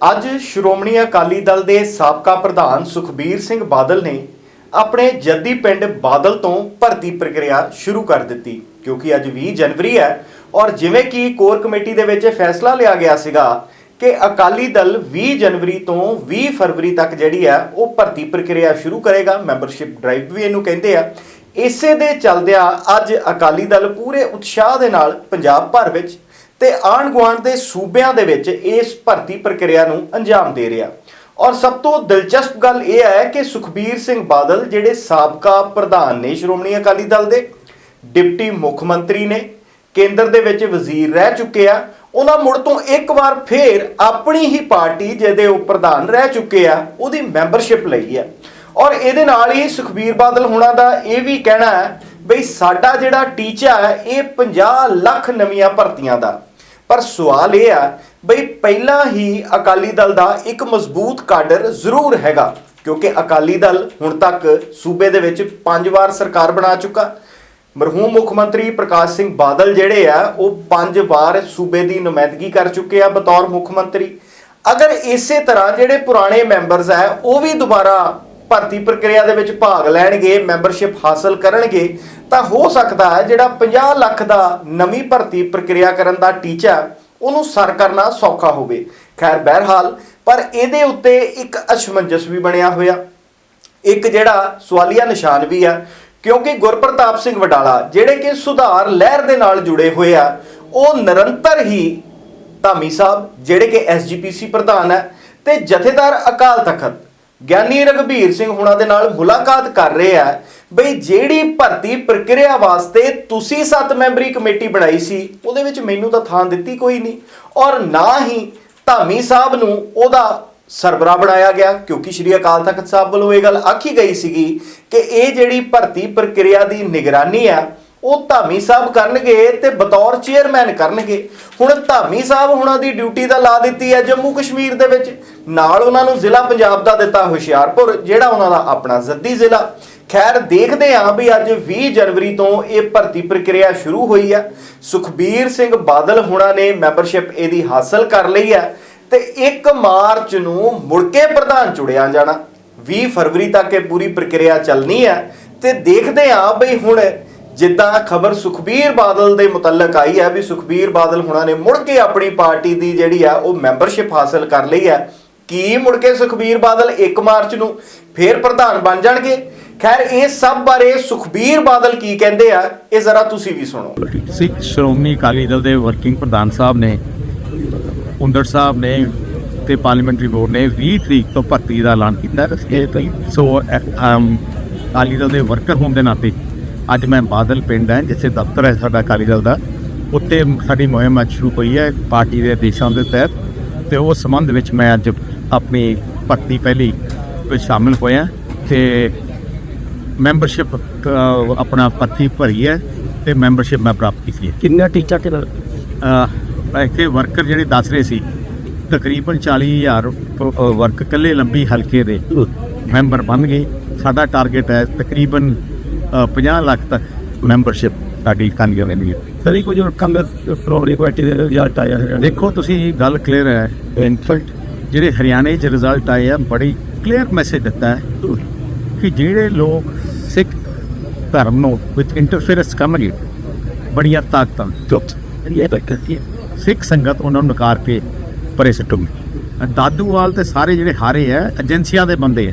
ਅੱਜ ਸ਼੍ਰੋਮਣੀ ਅਕਾਲੀ ਦਲ ਦੇ ਸਾਬਕਾ ਪ੍ਰਧਾਨ ਸੁਖਬੀਰ ਸਿੰਘ ਬਾਦਲ ਨੇ ਆਪਣੇ ਜੱਦੀ ਪਿੰਡ ਬਾਦਲ ਤੋਂ ਭਰਤੀ ਪ੍ਰਕਿਰਿਆ ਸ਼ੁਰੂ ਕਰ ਦਿੱਤੀ, ਕਿਉਂਕਿ ਅੱਜ 20 ਜਨਵਰੀ ਹੈ ਔਰ ਜਿਵੇਂ ਕਿ ਕੋਰ ਕਮੇਟੀ ਦੇ ਵਿੱਚ ਇਹ ਫੈਸਲਾ ਲਿਆ ਗਿਆ ਸੀਗਾ ਕਿ ਅਕਾਲੀ ਦਲ 20 ਜਨਵਰੀ ਤੋਂ 20 ਫਰਵਰੀ ਤੱਕ ਜਿਹੜੀ ਹੈ ਉਹ ਭਰਤੀ ਪ੍ਰਕਿਰਿਆ ਸ਼ੁਰੂ ਕਰੇਗਾ। ਮੈਂਬਰਸ਼ਿਪ ਡਰਾਈਵ ਵੀ ਇਹਨੂੰ ਕਹਿੰਦੇ ਆ। ਇਸੇ ਦੇ ਚੱਲਦਿਆਂ ਅੱਜ ਅਕਾਲੀ ਦਲ ਪੂਰੇ ਉਤਸ਼ਾਹ ਦੇ ਨਾਲ ਪੰਜਾਬ ਭਰ ਵਿੱਚ ਤੇ ਆਂਢ ਗੁਆਂਢ ਦੇ ਸੂਬਿਆਂ ਦੇ ਵਿੱਚ ਇਸ ਭਰਤੀ ਪ੍ਰਕਿਰਿਆ ਨੂੰ ਅੰਜਾਮ ਦੇ ਰਿਹਾ। ਔਰ ਸਭ ਤੋਂ ਦਿਲਚਸਪ ਗੱਲ ਇਹ ਹੈ ਕਿ ਸੁਖਬੀਰ ਸਿੰਘ ਬਾਦਲ, ਜਿਹੜੇ ਸਾਬਕਾ ਪ੍ਰਧਾਨ ਨੇ ਸ਼੍ਰੋਮਣੀ ਅਕਾਲੀ ਦਲ ਦੇ, ਡਿਪਟੀ ਮੁੱਖ ਮੰਤਰੀ ਨੇ, ਕੇਂਦਰ ਦੇ ਵਿੱਚ ਵਜ਼ੀਰ ਰਹਿ ਚੁੱਕੇ ਆ, ਉਹਨਾਂ ਮੁੜ ਤੋਂ ਇੱਕ ਵਾਰ ਫੇਰ ਆਪਣੀ ਹੀ ਪਾਰਟੀ ਜਿਹਦੇ ਉਹ ਪ੍ਰਧਾਨ ਰਹਿ ਚੁੱਕੇ ਆ, ਉਹਦੀ ਮੈਂਬਰਸ਼ਿਪ ਲਈ ਹੈ ਔਰ ਇਹਦੇ ਨਾਲ ਹੀ ਸੁਖਬੀਰ ਬਾਦਲ ਹੁਣਾਂ ਦਾ ਇਹ ਵੀ ਕਹਿਣਾ ਹੈ ਬਈ ਸਾਡਾ ਜਿਹੜਾ ਟੀਚਾ ਹੈ, ਇਹ 50 ਲੱਖ ਨਵੀਆਂ ਭਰਤੀਆਂ ਦਾ। ਪਰ ਸਵਾਲ ਇਹ ਆ, ਬਈ ਪਹਿਲਾਂ ਹੀ ਅਕਾਲੀ ਦਲ ਦਾ ਇੱਕ ਮਜ਼ਬੂਤ ਕਾਡਰ ਜ਼ਰੂਰ ਹੈਗਾ, ਕਿਉਂਕਿ ਅਕਾਲੀ ਦਲ ਹੁਣ ਤੱਕ ਸੂਬੇ ਦੇ ਵਿੱਚ ਪੰਜ ਵਾਰ ਸਰਕਾਰ ਬਣਾ ਚੁੱਕਾ। ਮਰਹੂਮ ਮੁੱਖ ਮੰਤਰੀ ਪ੍ਰਕਾਸ਼ ਸਿੰਘ ਬਾਦਲ ਜਿਹੜੇ ਆ, ਉਹ ਪੰਜ ਵਾਰ ਸੂਬੇ ਦੀ ਨੁਮਾਇੰਦਗੀ ਕਰ ਚੁੱਕੇ ਆ ਬਤੌਰ ਮੁੱਖ ਮੰਤਰੀ। ਅਗਰ ਇਸੇ ਤਰ੍ਹਾਂ ਜਿਹੜੇ ਪੁਰਾਣੇ ਮੈਂਬਰਸ ਆ, ਉਹ ਵੀ ਦੁਬਾਰਾ ਭਰਤੀ ਪ੍ਰਕਿਰਿਆ ਦੇ ਵਿੱਚ ਭਾਗ ਲੈਣਗੇ ਮੈਂਬਰਸ਼ਿਪ ਹਾਸਲ ਕਰਨਗੇ, ਤਾਂ ਹੋ ਸਕਦਾ ਹੈ ਜਿਹੜਾ 50 ਲੱਖ ਦਾ ਨਵੀਂ ਭਰਤੀ ਪ੍ਰਕਿਰਿਆ ਕਰਨ ਦਾ ਟੀਚਾ, ਉਹਨੂੰ ਸਰ ਕਰਨਾ ਸੌਖਾ ਹੋਵੇ। ਖੈਰ, ਬਹਿਰਹਾਲ, ਪਰ ਇਹਦੇ ਉੱਤੇ ਇੱਕ ਅਸ਼ਮੰਜਸ ਵੀ ਬਣਿਆ ਹੋਇਆ। ਇੱਕ ਜਿਹੜਾ ਸਵਾਲੀਆ ਨਿਸ਼ਾਨ ਵੀ ਆ, ਕਿਉਂਕਿ ਗੁਰਪ੍ਰਤਾਪ ਸਿੰਘ ਵਡਾਲਾ ਜਿਹੜੇ ਕਿ ਸੁਧਾਰ ਲਹਿਰ ਦੇ ਨਾਲ ਜੁੜੇ ਹੋਏ ਆ, ਉਹ ਨਿਰੰਤਰ ਹੀ ਧਾਮੀ ਸਾਹਿਬ, ਜਿਹੜੇ ਕਿ ਐਸਜੀਪੀਸੀ ਪ੍ਰਧਾਨ ਹੈ ਤੇ ਜਥੇਦਾਰ ਅਕਾਲ ਤਖਤ ਗਿਆਨੀ ਰਗਵੀਰ ਸਿੰਘ ਹੁਣਾਂ ਦੇ ਨਾਲ ਮੁਲਾਕਾਤ ਕਰ ਰਹੇ ਆ। ਬਈ ਜਿਹੜੀ ਭਰਤੀ ਪ੍ਰਕਿਰਿਆ ਵਾਸਤੇ ਤੁਸੀਂ ਸੱਤ ਮੈਂਬਰੀ ਕਮੇਟੀ ਬਣਾਈ ਸੀ, ਉਹਦੇ ਵਿੱਚ ਮੈਨੂੰ ਤਾਂ ਥਾਂ ਦਿੱਤੀ ਕੋਈ ਨਹੀਂ। ਔਰ ਨਾ ਹੀ ਧਾਮੀ ਸਾਹਿਬ ਨੂੰ ਉਹਦਾ ਸਰਬਰਾ ਬਣਾਇਆ ਗਿਆ, ਕਿਉਂਕਿ ਸ਼੍ਰੀ ਅਕਾਲ ਤਖਤ ਸਾਹਿਬ ਵੱਲੋਂ ਇਹ ਗੱਲ ਆਖੀ ਗਈ ਸੀਗੀ ਕਿ ਇਹ ਜਿਹੜੀ ਭਰਤੀ ਪ੍ਰਕਿਰਿਆ ਦੀ ਨਿਗਰਾਨੀ ਆ ਉਹ ਧਾਮੀ ਸਾਹਿਬ ਕਰਨਗੇ ਤੇ ਬਤੌਰ ਚੇਅਰਮੈਨ ਕਰਨਗੇ। ਹੁਣ ਧਾਮੀ ਸਾਹਿਬ ਹੁਣਾਂ ਦੀ ਡਿਊਟੀ ਤਾਂ ਲਾ ਦਿੱਤੀ ਹੈ ਜੰਮੂ ਕਸ਼ਮੀਰ ਦੇ ਵਿੱਚ। ਨਾਲ ਉਹਨਾਂ ਨੂੰ ਜ਼ਿਲ੍ਹਾ ਪੰਜਾਬ ਦਾ ਦਿੱਤਾ ਹੁਸ਼ਿਆਰਪੁਰ, ਜਿਹੜਾ ਉਹਨਾਂ ਦਾ ਆਪਣਾ ਜ਼ੱਦੀ ਜ਼ਿਲ੍ਹਾ। ਖੈਰ, ਦੇਖਦੇ ਹਾਂ ਵੀ ਅੱਜ 20 ਜਨਵਰੀ ਤੋਂ ਇਹ ਭਰਤੀ ਪ੍ਰਕਿਰਿਆ ਸ਼ੁਰੂ ਹੋਈ ਹੈ। ਸੁਖਬੀਰ ਸਿੰਘ ਬਾਦਲ ਹੁਣਾਂ ਨੇ ਮੈਂਬਰਸ਼ਿਪ ਇਹਦੀ ਹਾਸਲ ਕਰ ਲਈ ਹੈ ਤੇ 1 ਮਾਰਚ ਨੂੰ ਮੁੜ ਕੇ ਪ੍ਰਧਾਨ ਚੁਣਿਆ ਜਾਣਾ। 20 ਫਰਵਰੀ ਤੱਕ ਇਹ ਪੂਰੀ ਪ੍ਰਕਿਰਿਆ ਚੱਲਣੀ ਹੈ ਤੇ ਦੇਖਦੇ ਹਾਂ ਬਈ ਹੁਣ ਜਿੱਦਾਂ ਖਬਰ ਸੁਖਬੀਰ ਬਾਦਲ ਦੇ ਮੁਤਲਕ ਆਈ ਹੈ ਵੀ ਸੁਖਬੀਰ ਬਾਦਲ ਹੁਣਾਂ ਨੇ ਮੁੜ ਕੇ ਆਪਣੀ ਪਾਰਟੀ ਦੀ ਜਿਹੜੀ ਆ ਉਹ ਮੈਂਬਰਸ਼ਿਪ ਹਾਸਲ ਕਰ ਲਈ ਹੈ। ਕੀ ਮੁੜ ਕੇ ਸੁਖਬੀਰ ਬਾਦਲ 1 ਮਾਰਚ ਨੂੰ ਫੇਰ ਪ੍ਰਧਾਨ ਬਣ ਜਾਣਗੇ? ਖੈਰ, ਇਹ ਸਭ ਬਾਰੇ ਸੁਖਬੀਰ ਬਾਦਲ ਕੀ ਕਹਿੰਦੇ ਆ, ਇਹ ਜ਼ਰਾ ਤੁਸੀਂ ਵੀ ਸੁਣੋ। ਸਿੱਖ ਸ਼੍ਰੋਮਣੀ ਅਕਾਲੀ ਦਲ ਦੇ ਵਰਕਿੰਗ ਪ੍ਰਧਾਨ ਸਾਹਿਬ ਨੇ ਹੁੰਦੜ ਸਾਹਿਬ ਨੇ ਤੇ ਪਾਰਲੀਮੈਂਟਰੀ ਬੋਰਡ ਨੇ 20 ਤਰੀਕ ਤੋਂ ਭਰਤੀ ਦਾ ਐਲਾਨ ਕੀਤਾ। ਇਹ ਸੋ ਅਕਾਲੀ ਦਲ ਦੇ ਵਰਕਰ ਹੋਣ ਦੇ ਨਾਤੇ ਅੱਜ ਮੈਂ ਬਾਦਲ ਪਿੰਡ ਹੈ ਜਿੱਥੇ ਦਫ਼ਤਰ ਹੈ ਸਾਡਾ ਅਕਾਲੀ ਦਲ ਦਾ। ਉੱਤੇ ਸਾਡੀ ਮੁਹਿੰਮ ਅੱਜ ਸ਼ੁਰੂ ਹੋਈ ਹੈ ਪਾਰਟੀ ਦੇ ਆਦੇਸ਼ਾਂ ਦੇ ਤਹਿਤ। ਤੇ ਉਸ ਸੰਬੰਧ ਵਿੱਚ ਮੈਂ ਅੱਜ ਆਪਣੀ ਭਰਤੀ ਪਹਿਲੀ ਵਿੱਚ ਸ਼ਾਮਿਲ ਹੋਇਆ। ਤੇ ਮੈਂਬਰਸ਼ਿਪ ਆਪਣਾ ਭਰਤੀ ਭਰੀ ਹੈ ਤੇ ਮੈਂਬਰਸ਼ਿਪ ਮੈਂ ਪ੍ਰਾਪਤ ਕੀਤੀ ਹੈ। ਕਿੰਨਾ ਟੀਚਾ ਅਹ ਇੱਥੇ ਵਰਕਰ ਜਿਹੜੇ ਦੱਸ ਰਹੇ ਸੀ ਤਕਰੀਬਨ 40000 ਅਹ ਵਰਕ ਕੱਲੇ ਲੰਬੀ ਹਲਕੇ ਦੇ ਮੈਂਬਰ ਬਣ ਗਏ। ਸਾਡਾ ਟਾਰਗੇਟ ਹੈ ਤਕਰੀਬਨ 50 ਲੱਖ ਤੱਕ ਮੈਂਬਰਸ਼ਿਪ ਸਾਡੀ ਕਾਨੀ ਰਹਿੰਦੀ ਹੈ ਸਰੀ ਕੁਝ ਕੰਮ ਪ੍ਰੋਬਲਮ ਕੁਆਟੀ ਦੇ ਰਿਜ਼ਲਟ ਆਇਆ ਹੈ ਦੇਖੋ ਤੁਸੀਂ ਗੱਲ ਕਲੀਅਰ ਹੈ। ਇਨਫੈਕਟ ਜਿਹੜੇ ਹਰਿਆਣੇ 'ਚ ਰਿਜ਼ਲਟ ਆਏ ਆ ਬੜੀ ਕਲੀਅਰ ਮੈਸੇਜ ਦਿੱਤਾ ਹੈ ਕਿ ਜਿਹੜੇ ਲੋਕ ਸਿੱਖ ਧਰਮ ਨੂੰ ਵਿਦ ਇੰਟਰਫੇਰੈਂਸ ਕਰਨਗੇ ਬੜੀਆਂ ਤਾਕਤਾਂ ਇਹ ਤਾਂ ਕਰਤੀ ਸਿੱਖ ਸੰਗਤ ਉਹਨਾਂ ਨੂੰ ਨਕਾਰ ਕੇ ਪਰੇ ਸੁੱਟੂਗੀ। ਦਾਦੂਵਾਲ ਤੇ ਸਾਰੇ ਜਿਹੜੇ ਹਾਰੇ ਆ ਏਜੰਸੀਆਂ ਦੇ ਬੰਦੇ ਆ।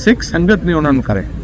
ਸਿੱਖ ਸੰਗਤ ਨੇ ਉਹਨਾਂ ਨੂੰ ਕਰੇ।